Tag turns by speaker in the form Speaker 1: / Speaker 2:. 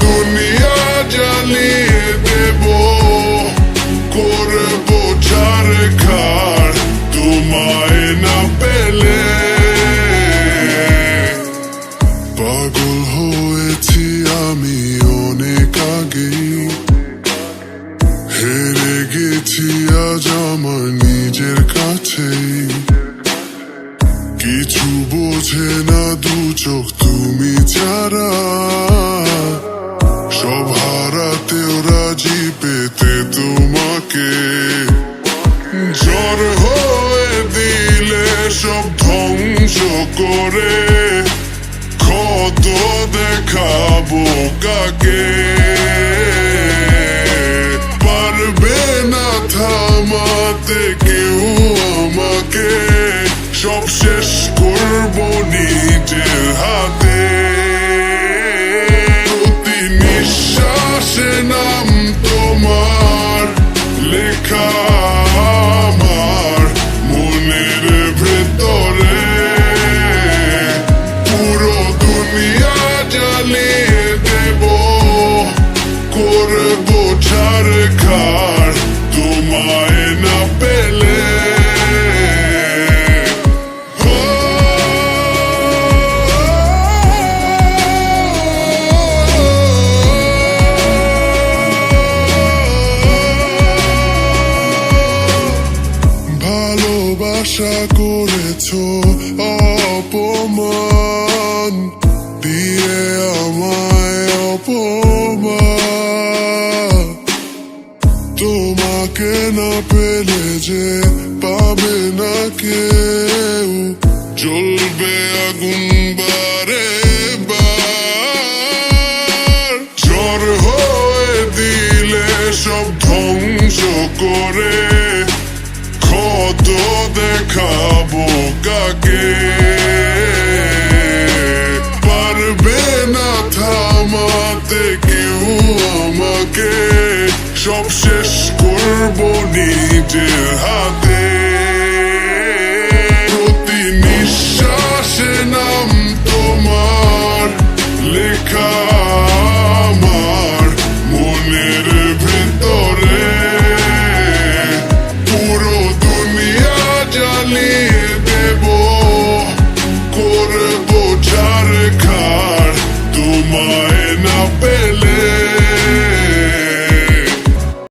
Speaker 1: দুনিয়া জ্বালিয়ে দেব করব চার খার তোমায় না পেলে পাগল হয়েছি আমি অনেক আগে হেরে গেছি আমার নিজের কাছেই কিছু বোঝে না দু চোখ তুমি ছাড়া ঝড় হয়ে দিলে সব ধ্বংস করে। কত দেখাবো কাকে? পারবে না থামাতে কেউ আমাকে। সব শেষ করব নিজের হাতে। ভালোবাসা করেছ অপমান, দিয়ে আমায় অপমান। তোমাকে না পেলে যে পাবে না কেউ, জ্বলবে আগুন বারে বার। ঝড় হয়ে দিলে সব ধ্বংস করে কত দেখাবো কাকে? পারবে না থামাতে কেউ আমাকে। সব শেষ করব নিজের